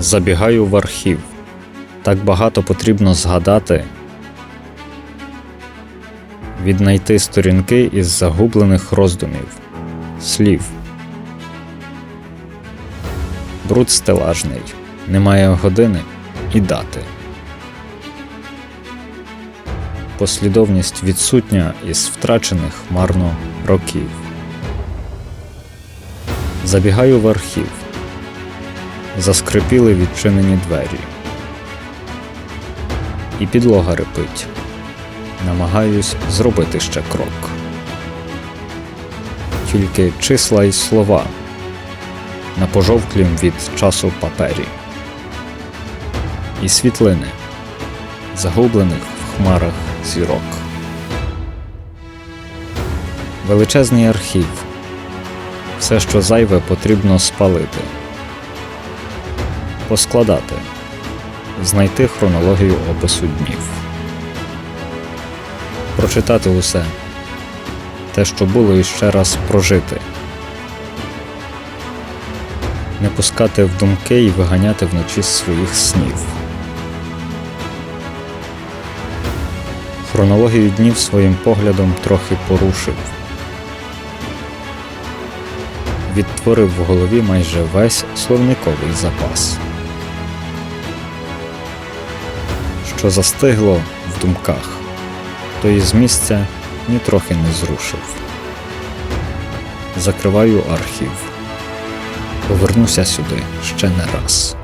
Забігаю в архів. Так багато потрібно згадати, віднайти сторінки із загублених роздумів, слів. Бруд стелажний, немає години і дати. Послідовність відсутня із втрачених марно років. Забігаю в архів. Заскрипіли відчинені двері. І підлога репить. Намагаюсь зробити ще крок. Тільки числа й слова на пожовклім від часу папері. І світлини, загублених в хмарах зірок. Величезний архів. Все, що зайве, потрібно спалити, поскладати, знайти хронологію опису днів, прочитати усе, те, що було, і ще раз прожити, не пускати в думки і виганяти вночі з своїх снів. Хронологію днів своїм поглядом трохи порушив. Відтворив в голові майже весь словниковий запас, що застигло в думках, то із місця нітрохи не зрушив. Закриваю архів. Повернуся сюди ще не раз.